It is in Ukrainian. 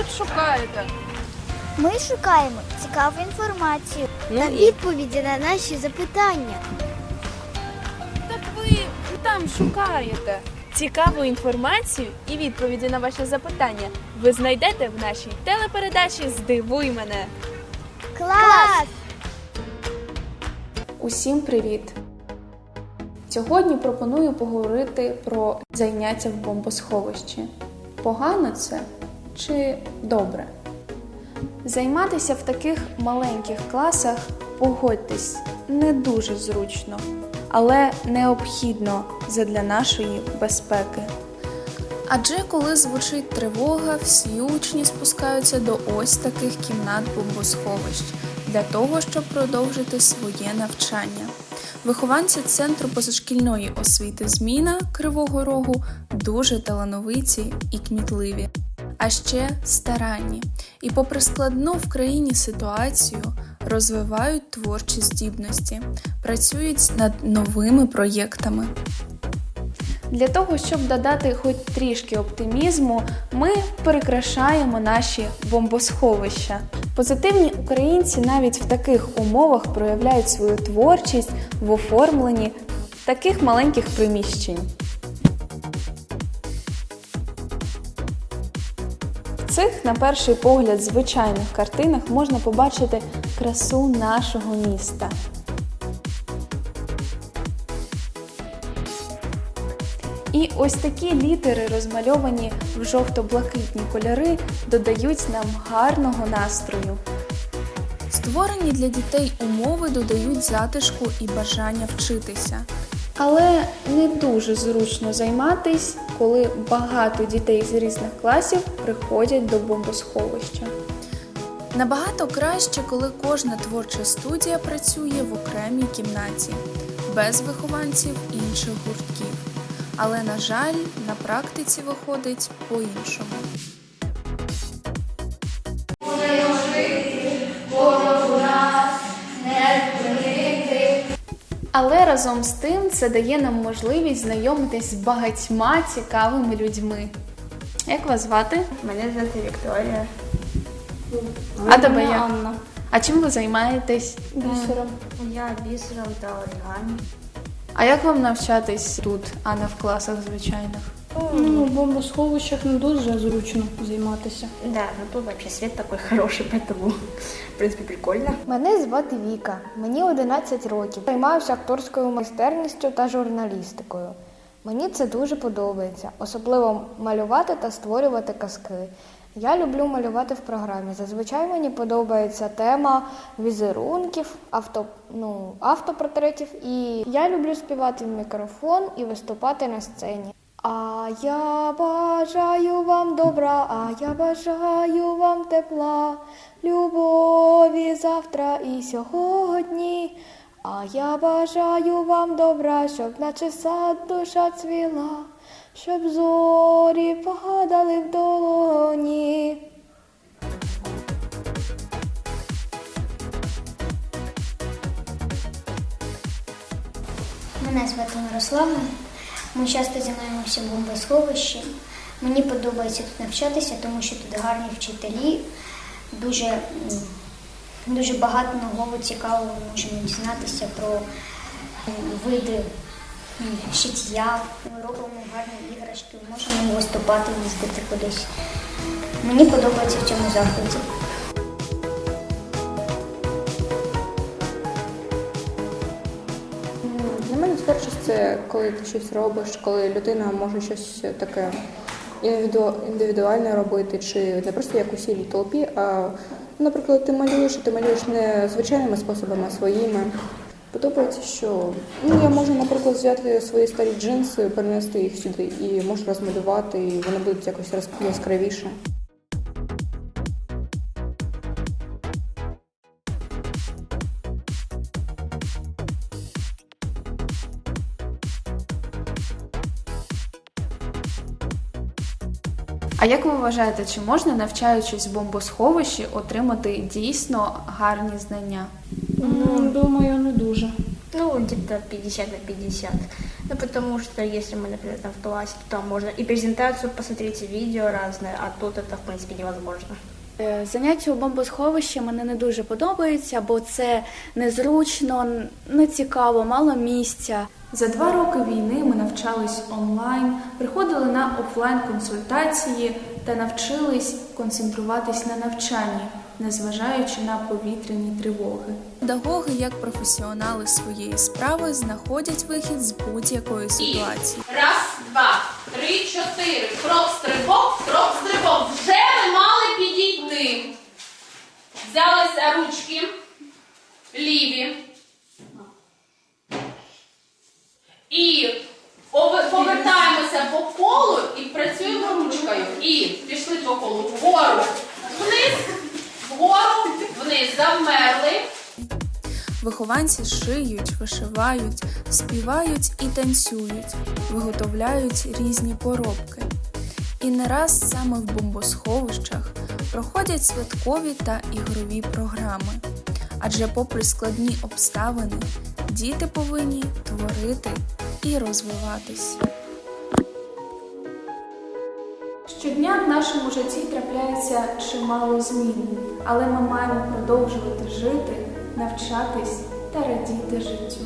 тут шукаєте? Ми шукаємо цікаву інформацію Ну та і? відповіді на наші запитання. Так ви там шукаєте. Цікаву інформацію і відповіді на ваші запитання ви знайдете в нашій телепередачі Здивуй мене. Клас! Усім привіт! Сьогодні пропоную поговорити про заняття в бомбосховищі. Погано це чи добре? Займатися в таких маленьких класах, погодьтесь, не дуже зручно, але необхідно задля нашої безпеки. Адже коли звучить тривога, всі учні спускаються до ось таких кімнат бомбосховищ для того, щоб продовжити своє навчання. Вихованці центру позашкільної освіти Зміна Кривого Рогу дуже талановиті і кмітливі, а ще старанні. І, попри складну в країні ситуацію, розвивають творчі здібності, працюють над новими проєктами. Для того, щоб додати хоч трішки оптимізму, ми перекрашаємо наші бомбосховища. Позитивні українці навіть в таких умовах проявляють свою творчість в оформленні таких маленьких приміщень. Цих, на перший погляд, звичайних картинах можна побачити красу нашого міста. І ось такі літери, розмальовані в жовто-блакитні кольори, додають нам гарного настрою. Створені для дітей умови додають затишку і бажання вчитися. Але не дуже зручно займатись, коли багато дітей з різних класів приходять до бомбосховища. Набагато краще, коли кожна творча студія працює в окремій кімнаті, без вихованців інших гуртків. Але, на жаль, на практиці виходить по-іншому. Але разом з тим це дає нам можливість знайомитись з багатьма цікавими людьми. Як вас звати? Мене звати Вікторія. А тебе як? Анна. А чим ви займаєтесь? Бісером. Я бісером та оригамі. А як вам навчатись тут, а не в класах звичайних? Ну, в бомбосховищах не дуже зручно займатися. Да, ну тут вообще свет такой хороший, поэтому, в принципе, прикольно. Мене звати Віка, мені 11 років. Займаюся акторською майстерністю та журналістикою. Мені це дуже подобається, особливо малювати та створювати казки. Я люблю малювати в програмі. Зазвичай мені подобається тема візерунків, авто, ну, автопортретів. І я люблю співати в мікрофон і виступати на сцені. А я бажаю вам добра, а я бажаю вам тепла, любові завтра і сьогодні. А я бажаю вам добра, щоб наче сад душа цвіла, щоб зорі падали в долоні. Мене звати Мирослава. Ми часто займаємося в бомбосховищі. Мені подобається тут навчатися, тому що тут гарні вчителі. Дуже, дуже багато нового цікавого ми можемо дізнатися про види шиття. Ми робимо гарні іграшки, можемо виступати, їздити кудись. Мені подобається в цьому закладі. Творчість це коли ти щось робиш, коли людина може щось таке індивіду- індивідуальне робити, чи не просто як усій толпі, а, наприклад, ти малюєш, ти малюєш не звичайними способами, а своїми. Подобається, що ну, я можу, наприклад, взяти свої старі джинси, перенести їх сюди і можу розмалювати, і вони будуть якось яс- яскравіше. А як ви вважаєте, чи можна, навчаючись в бомбосховищі, отримати дійсно гарні знання? Ну, думаю, не дуже. Ну, где-то 50 на 50. Ну, потому что если мы, например, там в классе, то там можно и презентацию посмотреть, и видео разное, а тут это, в принципе, невозможно. Е, Заняття у бомбосховищі мене не дуже подобається, бо це незручно, не цікаво, мало місця. За два роки війни ми навчались онлайн, приходили на офлайн консультації та навчились концентруватись на навчанні, незважаючи на повітряні тривоги. Педагоги, як професіонали своєї справи, знаходять вихід з будь-якої ситуації. Раз, два, три, чотири. Крок стрибок, крок стрибок. Вже ви мали підійти. Взялися ручки ліві. І ове- повертаємося по колу і працюємо ручкою. І пішли по колу. Вгору, вниз, вгору, вниз. Завмерли. Вихованці шиють, вишивають, співають і танцюють, виготовляють різні поробки. І не раз саме в бомбосховищах проходять святкові та ігрові програми. Адже, попри складні обставини, діти повинні творити і розвиватись. Щодня в нашому житті трапляється чимало змін, але ми маємо продовжувати жити, навчатись та радіти життю.